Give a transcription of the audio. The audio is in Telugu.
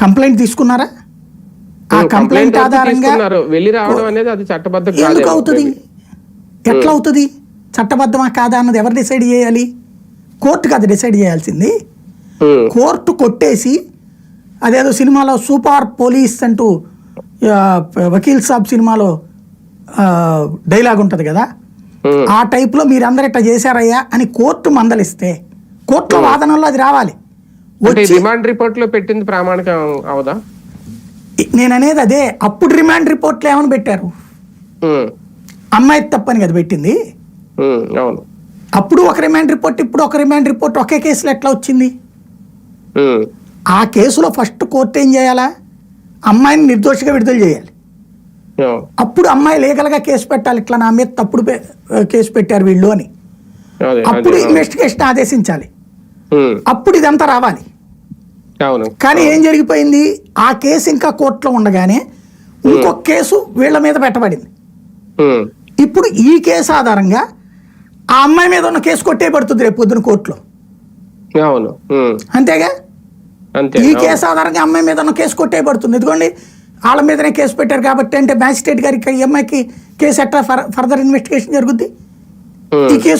కంప్లైంట్ తీసుకున్నారా? ఆ కంప్లైంట్ ఆధారంగా. వెళ్ళి రావడం అనేది అది చట్టబద్ధం ఎందుకు అవుతుంది? ఎట్లా అవుతుంది చట్టబద్ధమా కాదా అన్నది ఎవరు డిసైడ్ చేయాలి? కోర్టు కాదు డిసైడ్ చేయాల్సింది. కోర్టు కొట్టేసి అదేదో సినిమాలో సూపర్ పోలీస్ అంటూ వకీల్ సాబ్ సినిమాలో డైలాగ్ ఉంటుంది కదా? ఆ టైప్లో మీరందరూ ఇట్లా చేశారయ్యా అని కోర్టు మందలిస్తే కోర్టులో వాదనలో అది రావాలి. రిమాండ్ రిపోర్ట్లో పెట్టింది ప్రామాణికం అవదా? నేను అనేది అదే. అప్పుడు రిమాండ్ రిపోర్ట్లో ఏమని పెట్టారు? అమ్మాయి తప్పని కదా పెట్టింది? అవును. అప్పుడు ఒక రిమాండ్ రిపోర్ట్ ఇప్పుడు ఒక రిమాండ్ రిపోర్ట్ ఒకే కేసులో ఎట్లా వచ్చింది? ఆ కేసులో ఫస్ట్ కోర్టు ఏం చేయాలా? అమ్మాయిని నిర్దోషిగా విడుదల చేయాలి. అప్పుడు అమ్మాయి లీగల్గా కేసు పెట్టాలి. ఇట్లా నా మీద తప్పుడు కేసు పెట్టారు వీళ్ళు అని. అప్పుడు ఇన్వెస్టిగేషన్ ఆదేశించాలి. అప్పుడు ఇదంతా రావాలి. అవును. కానీ ఏం జరిగిపోయింది? ఆ కేసు ఇంకా కోర్టులో ఉండగానే ఇంకొక కేసు వీళ్ళ మీద పెట్టబడింది. ఇప్పుడు ఈ కేసు ఆధారంగా ఆ అమ్మాయి మీద ఉన్న కేసు కొట్టేయబడుతుంది రేపు పొద్దున కోర్టులో. అవును. అంతేగా? అంతే. ఈ. కేసు ఆధారంగా అమ్మాయి మీద ఉన్న కేసు కొట్టేయబడుతుంది ఎందుకండి వాళ్ళ మీదనే కేసు పెట్టారు కాబట్టి అంటే మ్యాజిస్ట్రేట్ గారికి ఈ అమ్మాయికి కేసు ఎట్లా ఫర్- ఫర్దర్ ఇన్వెస్టిగేషన్ జరుగుద్ది. ఈ కేసు